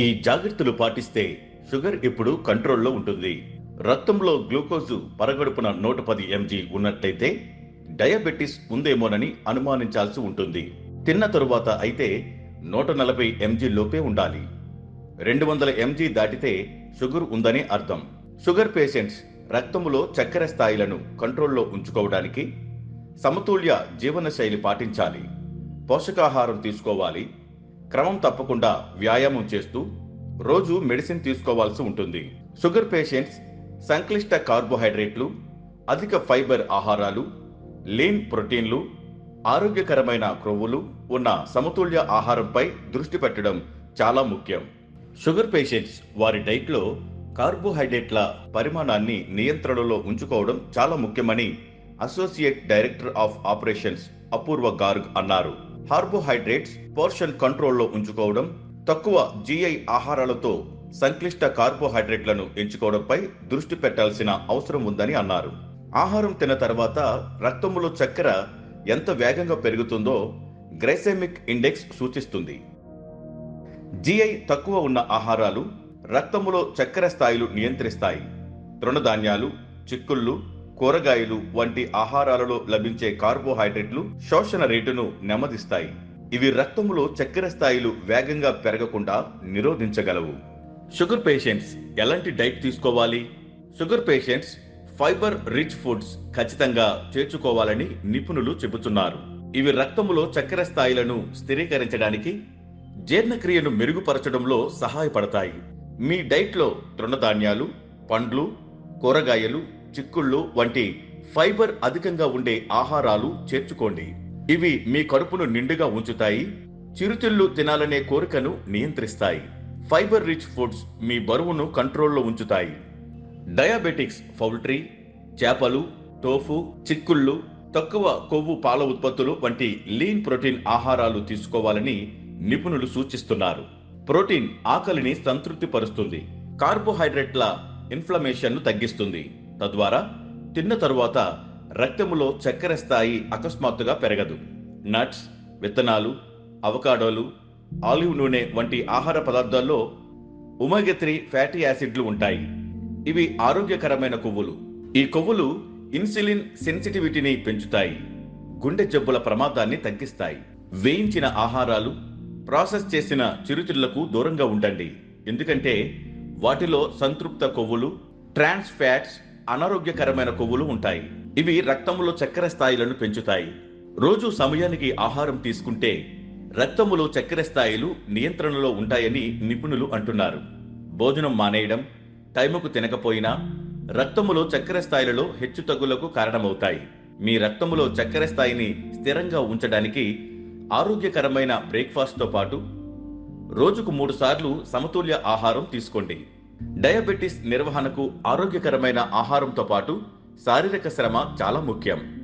ఈ జాగ్రత్తలు పాటిస్తే షుగర్ ఇప్పుడు కంట్రోల్లో ఉంటుంది. రక్తంలో గ్లూకోజు పరగడుపున నూట పది ఎంజీ ఉన్నట్లయితే డయాబెటిస్ ఉందేమోనని అనుమానించాల్సి ఉంటుంది. తిన్న తరువాత అయితే నూట నలభై ఎంజీ లోపే ఉండాలి. రెండు వందల ఎంజీ దాటితే షుగర్ ఉందని అర్థం. షుగర్ పేషెంట్స్ రక్తములో చక్కెర స్థాయిలను కంట్రోల్లో ఉంచుకోవడానికి సమతుల్య జీవనశైలి పాటించాలి. పోషకాహారం తీసుకోవాలి. క్రమం తప్పకుండా వ్యాయామం చేస్తూ రోజు మెడిసిన్ తీసుకోవాల్సి ఉంటుంది. షుగర్ పేషెంట్స్ సంక్లిష్ట కార్బోహైడ్రేట్లు అధిక ఫైబర్ ఆహారాలు లీన్ ప్రోటీన్లు ఆరోగ్యకరమైన క్రొవ్వులు ఉన్న సమతుల్య ఆహారంపై దృష్టి పెట్టడం చాలా ముఖ్యం. షుగర్ పేషెంట్స్ వారి డైట్లో కార్బోహైడ్రేట్ల పరిమాణాన్ని నియంత్రణలో ఉంచుకోవడం చాలా ముఖ్యమని associate director of operations Apoorva Garg అన్నారు. కార్బోహైడ్రేట్స్ పోర్షన్ కంట్రోల్లో ఉంచుకోవడం తక్కువ జిఐ ఆహారాలతో సంక్లిష్ట కార్బోహైడ్రేట్లను ఎంచుకోవడంపై దృష్టి పెట్టాల్సిన అవసరం ఉందని అన్నారు. ఆహారం తిన్న తర్వాత రక్తములో చక్కెర ఎంత వేగంగా పెరుగుతుందో గ్రైసెమిక్ ఇండెక్స్ సూచిస్తుంది. జిఐ తక్కువ ఉన్న ఆహారాలు రక్తములో చక్కెర స్థాయిలు నియంత్రిస్తాయి. తృణధాన్యాలు చిక్కుళ్ళు కూరగాయలు వంటి ఆహారాలలో లభించే కార్బోహైడ్రేట్లు శోషణ రేటును నెమ్మదిస్తాయి. ఇవి రక్తంలో చక్కెర స్థాయిలు వేగంగా పెరగకుండా నిరోధించగలవు. షుగర్ పేషెంట్స్ ఎలాంటి డైట్ తీసుకోవాలి? Sugar patients fibre rich foods ఖచ్చితంగా చేర్చుకోవాలని నిపుణులు చెబుతున్నారు. ఇవి రక్తములో చక్కెర స్థాయిలను స్థిరీకరించడానికి జీర్ణక్రియను మెరుగుపరచడంలో సహాయపడతాయి. మీ డైట్లో తృణధాన్యాలు పండ్లు కూరగాయలు చిక్కుళ్ళు వంటి ఫైబర్ అధికంగా ఉండే ఆహారాలు చేర్చుకోండి. ఇవి మీ కడుపును నిండుగా ఉంచుతాయి చిరుతిళ్ళు తినాలనే కోరికను నియంత్రిస్తాయి. ఫైబర్ రిచ్ ఫుడ్స్ మీ బరువును కంట్రోల్లో ఉంచుతాయి. డయాబెటిక్స్ పౌల్ట్రీ చేపలు టోఫు చిక్కుళ్ళు తక్కువ కొవ్వు పాల ఉత్పత్తులు వంటి లీన్ ప్రోటీన్ ఆహారాలు తీసుకోవాలని నిపుణులు సూచిస్తున్నారు. ప్రోటీన్ ఆకలిని సంతృప్తిపరుస్తుంది కార్బోహైడ్రేట్ల ఇన్ఫ్లమేషన్ను తగ్గిస్తుంది. తద్వారా తిన్న తరువాత రక్తములో చక్కెర స్థాయి అకస్మాత్తుగా పెరగదు. నట్స్ విత్తనాలు అవకాడోలు ఆలివ్ నూనె వంటి ఆహార పదార్థాల్లో ఉమేగా త్రీ ఫ్యాటీ యాసిడ్లు ఉంటాయి. ఇవి ఆరోగ్యకరమైన కొవ్వులు. ఈ కొవ్వులు ఇన్సులిన్ సెన్సిటివిటీని పెంచుతాయి. గుండె జబ్బుల ప్రమాదాన్ని తగ్గిస్తాయి. వేయించిన ఆహారాలు ప్రాసెస్ చేసిన చిరుతిళ్ళకు దూరంగా ఉండండి. ఎందుకంటే వాటిలో సంతృప్త కొవ్వులు ట్రాన్స్ ఫ్యాట్స్ అనారోగ్యకరమైన కొవ్వులు ఉంటాయి. ఇవి రక్తములో చక్కెర స్థాయిలను పెంచుతాయి. రోజు సమయానికి ఆహారం తీసుకుంటే రక్తములో చక్కెర స్థాయిలు నియంత్రణలో ఉంటాయని నిపుణులు అంటున్నారు. భోజనం మానేయడం టైముకు తినకపోయినా రక్తములో చక్కెర స్థాయిలలో హెచ్చుతగ్గులకు కారణమవుతాయి. మీ రక్తములో చక్కెర స్థాయిని స్థిరంగా ఉంచడానికి ఆరోగ్యకరమైన బ్రేక్ఫాస్ట్తో పాటు రోజుకు మూడు సార్లు సమతుల్య ఆహారం తీసుకోండి. డయాబెటిస్ నిర్వహణకు ఆరోగ్యకరమైన ఆహారంతో పాటు శారీరక శ్రమ చాలా ముఖ్యం.